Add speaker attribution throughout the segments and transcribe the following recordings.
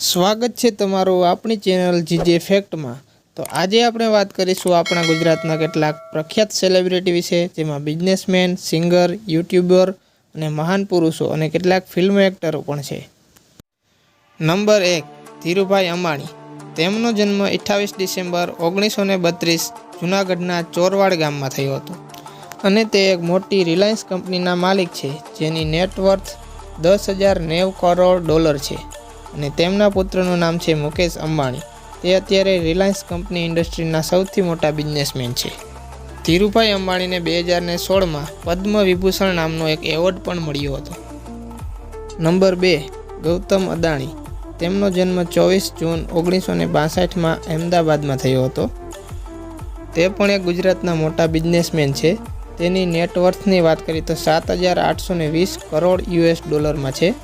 Speaker 1: સ્વાગત છે તમારું આપણી ચેનલ જીજે ફેક્ટમાં. તો આજે આપણે વાત કરીશું આપણા ગુજરાતના કેટલાક પ્રખ્યાત સેલિબ્રિટી વિશે, જેમાં બિઝનેસમેન સિંગર યુટ્યુબર અને મહાન પુરુષો અને કેટલાક ફિલ્મ એક્ટરો પણ છે. નંબર એક, ધીરુભાઈ અંબાણી. તેમનો જન્મ અઠ્ઠાવીસ ડિસેમ્બર ઓગણીસો ને બત્રીસ જૂનાગઢના ચોરવાડ ગામમાં થયો હતો. અને તે એક મોટી રિલાયન્સ કંપનીના માલિક છે, જેની નેટવર્થ દસ હજાર નેવ કરોડ ડોલર છે. અને તેમના પુત્રનું નામ છે મુકેશ અંબાણી. તે અત્યારે રિલાયન્સ કંપની ઇન્ડસ્ટ્રીના સૌથી મોટા બિઝનેસમેન છે. ધીરુભાઈ અંબાણીને બે હજારને સોળમાં પદ્મ વિભૂષણ નામનો એક એવોર્ડ પણ મળ્યો હતો. નંબર બે, ગૌતમ અદાણી. તેમનો જન્મ ચોવીસ જૂન ઓગણીસો ને બાસઠમાં અહેમદાબાદમાં થયો હતો. તે પણ એક ગુજરાતના મોટા બિઝનેસમેન છે. તેની નેટવર્થની વાત કરીએ તો સાત હજાર આઠસો વીસ કરોડ યુએસ ડોલરમાં છે.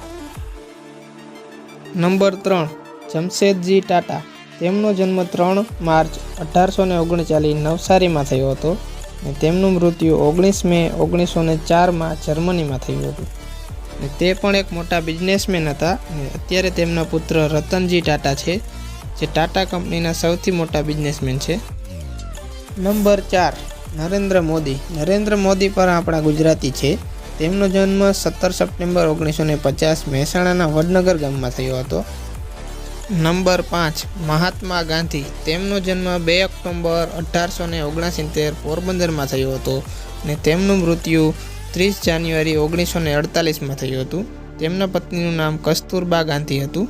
Speaker 1: નંબર ત્રણ, જમશેદજી ટાટા. તેમનો જન્મ ત્રણ માર્ચ અઢારસો ને ઓગણચાલીસ નવસારીમાં થયો હતો અને તેમનું મૃત્યુ ઓગણીસ મે ઓગણીસો ને ચારમાં જર્મનીમાં થયું હતું. અને તે પણ એક મોટા બિઝનેસમેન હતા અને અત્યારે તેમના પુત્ર રતનજી ટાટા છે, જે ટાટા કંપનીના સૌથી મોટા બિઝનેસમેન છે. નંબર ચાર, નરેન્દ્ર મોદી. નરેન્દ્ર મોદી પણ આપણા ગુજરાતી છે. તેમનો જન્મ સત્તર સપ્ટેમ્બર ઓગણીસો ને પચાસ મહેસાણાના વડનગર ગામમાં થયો હતો. નંબર પાંચ, મહાત્મા ગાંધી. તેમનો જન્મ બે ઓક્ટોબર અઢારસો ને ઓગણસિત્તેર પોરબંદરમાં થયો હતો અને તેમનું મૃત્યુ ત્રીસ જાન્યુઆરી ઓગણીસો ને અડતાલીસમાં થયું હતું. તેમના પત્નીનું નામ કસ્તુરબા ગાંધી હતું.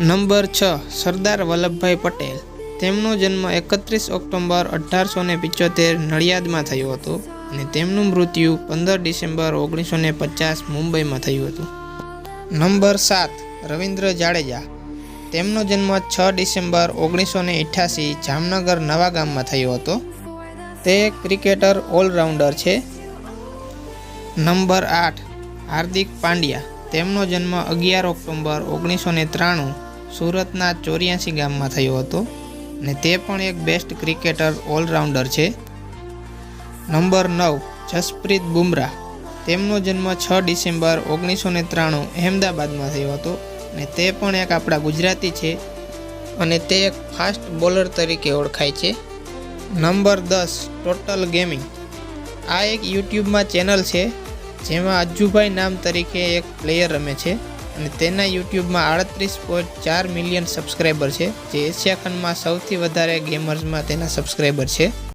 Speaker 1: નંબર છ, સરદાર વલ્લભભાઈ પટેલ. તેમનો જન્મ એકત્રીસ ઓક્ટોબર અઢારસો ને પિચોતેર નડિયાદમાં થયો હતો. અને તેમનું મૃત્યુ પંદર ડિસેમ્બર ઓગણીસો ને પચાસ મુંબઈમાં થયું હતું. નંબર સાત, રવિન્દ્ર જાડેજા. તેમનો જન્મ છ ડિસેમ્બર ઓગણીસો ને અઠ્યાસી જામનગર નવા ગામમાં થયો હતો. તે ક્રિકેટર ઓલરાઉન્ડર છે. નંબર આઠ, હાર્દિક પાંડ્યા. તેમનો જન્મ અગિયાર ઓક્ટોબર ઓગણીસો ને ત્રાણું સુરતના ચોર્યાસી ગામમાં થયો હતો અને તે પણ એક બેસ્ટ ક્રિકેટર ઓલરાઉન્ડર છે. નંબર નવ, જસપ્રીત બુમરાહ. તેમનો જન્મ છ ડિસેમ્બર ઓગણીસો ને ત્રાણું અહેમદાબાદમાં થયો હતો અને તે પણ એક આપણા ગુજરાતી છે અને તે એક ફાસ્ટ બોલર તરીકે ઓળખાય છે. નંબર દસ, ટોટલ ગેમિંગ. આ એક યુટ્યુબમાં ચેનલ છે જેમાં અજ્જુભાઈ નામ તરીકે એક પ્લેયર રમે છે અને તેના યુટ્યુબમાં આડત્રીસ પોઈન્ટ ચાર મિલિયન સબસ્ક્રાઈબર છે જે એશિયા ખંડમાં સૌથી વધારે ગેમર્સમાં તેના સબસ્ક્રાઈબર છે.